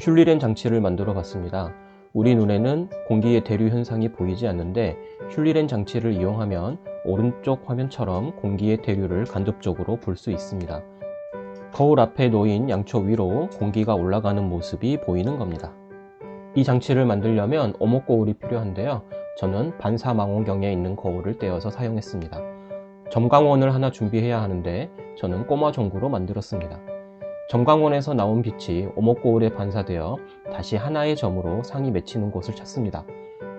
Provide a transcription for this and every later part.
슐리렌 장치를 만들어 봤습니다. 우리 눈에는 공기의 대류 현상이 보이지 않는데 슐리렌 장치를 이용하면 오른쪽 화면처럼 공기의 대류를 간접적으로 볼 수 있습니다. 거울 앞에 놓인 양초 위로 공기가 올라가는 모습이 보이는 겁니다. 이 장치를 만들려면 오목거울이 필요한데요. 저는 반사망원경에 있는 거울을 떼어서 사용했습니다. 점광원을 하나 준비해야 하는데 저는 꼬마 전구로 만들었습니다. 점광원에서 나온 빛이 오목거울에 반사되어 다시 하나의 점으로 상이 맺히는 곳을 찾습니다.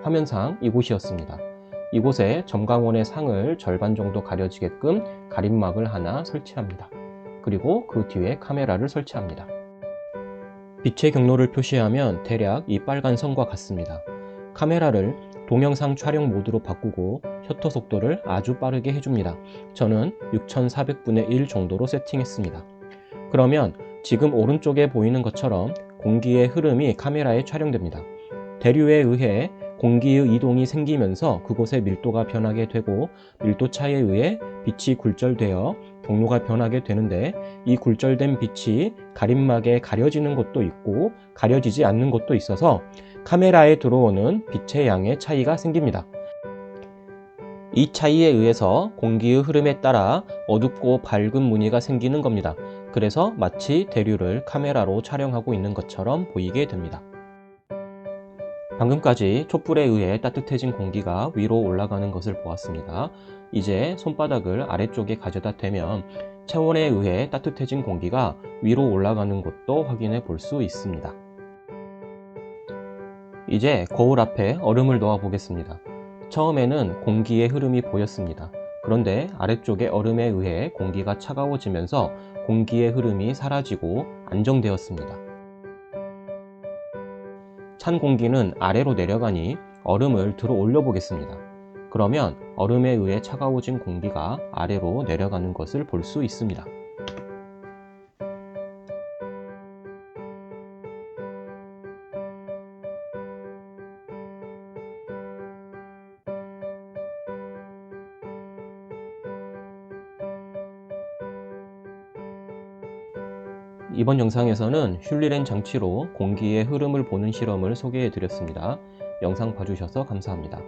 화면상 이곳이었습니다. 이곳에 점광원의 상을 절반 정도 가려지게끔 가림막을 하나 설치합니다. 그리고 그 뒤에 카메라를 설치합니다. 빛의 경로를 표시하면 대략 이 빨간 선과 같습니다. 카메라를 동영상 촬영 모드로 바꾸고 셔터 속도를 아주 빠르게 해줍니다. 저는 6400분의 1 정도로 세팅했습니다. 그러면 지금 오른쪽에 보이는 것처럼 공기의 흐름이 카메라에 촬영됩니다. 대류에 의해 공기의 이동이 생기면서 그곳의 밀도가 변하게 되고 밀도 차에 의해 빛이 굴절되어 경로가 변하게 되는데 이 굴절된 빛이 가림막에 가려지는 곳도 있고 가려지지 않는 곳도 있어서 카메라에 들어오는 빛의 양의 차이가 생깁니다. 이 차이에 의해서 공기의 흐름에 따라 어둡고 밝은 무늬가 생기는 겁니다. 그래서 마치 대류를 카메라로 촬영하고 있는 것처럼 보이게 됩니다. 방금까지 촛불에 의해 따뜻해진 공기가 위로 올라가는 것을 보았습니다. 이제 손바닥을 아래쪽에 가져다 대면 체온에 의해 따뜻해진 공기가 위로 올라가는 것도 확인해 볼 수 있습니다. 이제 거울 앞에 얼음을 놓아 보겠습니다. 처음에는 공기의 흐름이 보였습니다. 그런데 아래쪽의 얼음에 의해 공기가 차가워지면서 공기의 흐름이 사라지고 안정되었습니다. 찬 공기는 아래로 내려가니 얼음을 들어 올려 보겠습니다. 그러면 얼음에 의해 차가워진 공기가 아래로 내려가는 것을 볼 수 있습니다. 이번 영상에서는 슐리렌 장치로 공기의 흐름을 보는 실험을 소개해 드렸습니다. 영상 봐주셔서 감사합니다.